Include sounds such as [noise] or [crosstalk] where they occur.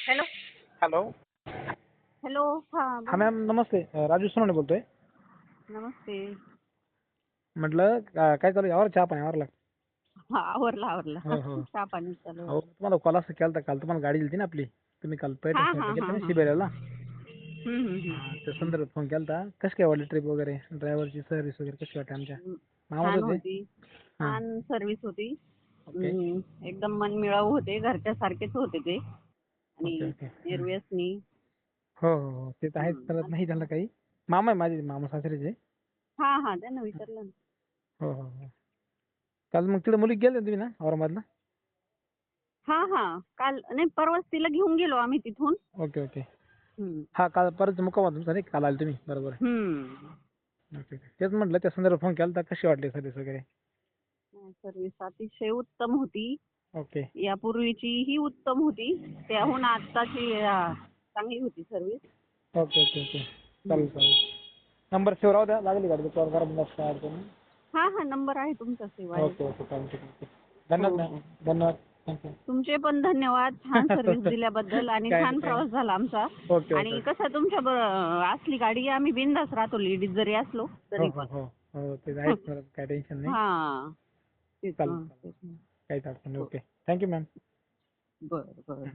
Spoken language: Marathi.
हॅलो. हॅलो. हॅलो हा हा बोला. मॅम नमस्ते. अ, राजू सोनवणे बोलतोय. नमस्ते. म्हटलं का- काय चालू आहे? यावर चहा पाणी आवरला? हा आवरला आवरला. हो, हो. चहा पाणी चालू तुम्हाला कॉल असं केला होता काल तुम्हाला गाडी दिली ना आपली. तुम्ही काल हा, हा, पैठण गेलते हा, ना हा. शिबिराला हम्म, हम्म, हम्म. त्या संदर्भात फोन केला कशी काय वाटली ट्रिप वगैरे? ड्रायव्हरची सर्व्हिस वगैरे कशी वाटते आमच्या? छान होते. होती. हा. छान सर्व्हिस होती. ओके. हम्म, एकदम मनमिळाऊ होते. घरच्या सारखेच होते ते. आणि हम्म. निर्व्यसनी हो हो हो. ते तर आहेच हम्म. नाही त्याला काही. मामा आहे माझे मामा सासरेचे. हा हा त्यांना विचारलं. ना हो हो हो. काल मग तिकडे मुली गेले तुम्ही ना औरंगाबादला? हा हा. काल नाही परवाच तिला घेऊन गेलो आम्ही तिथून. Okay okay. हम्म. हा काल परत मुक्काम होता तुमचा नाही का? काल आले तुम्ही बरोबर. हम्म. Okay okay. तेच म्हटलं त्या संदर्भात फ़ोन केला कशी वाटली सर्व्हिस वगैरे? सर्व्हिस अतिशय उत्तम होती. यापूर्वीची ही उत्तम होती. त्याहून आत्ताची अं, चांगली होती सर्व्हिस ओके ओके ओके. चालेल चालेल. नंबर सेव्ह राहू द्या. लागली गाडी कॉल करा मग काय अडचण नाही. हा हा नंबर आहे तुमचा सेवा ओके ओके चालेल ठीक आहे. धन्यवाद हो, धन्यवाद. तुमचे पण धन्यवाद छान [laughs] सर्व्हिस दिल्याबद्दल आणि छान प्रवास झाला आमचा. ओके आणि कसं तुमच्या असली गाडी आम्ही बिंदास राहतो लेडीज जरी असलो हो तरी हो पण. हो हो ते आहेच बरं, काय टेन्शन नाही हा तेच चालेल, हा, चालेल. तेच. काहीच अडचण नाही ओके थँक्यू मॅम बरं बरं